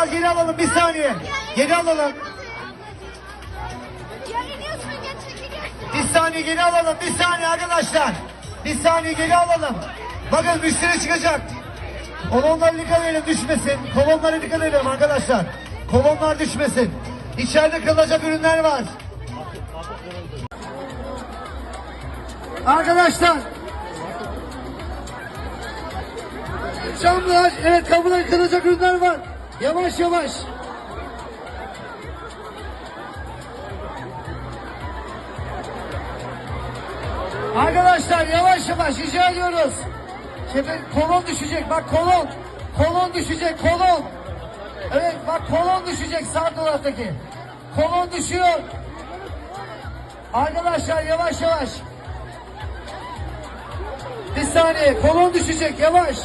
biraz geri alalım bir saniye. Geri alalım. Bir saniye geri alalım. Bir saniye arkadaşlar. Bir saniye geri alalım. Bakın müşteri çıkacak. Kolonlara dikkat edelim düşmesin. Kolonlara dikkat edelim arkadaşlar. Kolonlar düşmesin. İçeride kırılacak ürünler var. Arkadaşlar. Camlar, evet kapılar kırılacak ürünler var. Yavaş yavaş. Arkadaşlar yavaş yavaş rica ediyoruz. Şimdi kolon düşecek bak kolon. Kolon düşecek kolon. Evet bak kolon düşecek sağ taraftaki. Kolon düşüyor. Arkadaşlar yavaş yavaş. Bir saniye kolon düşecek yavaş.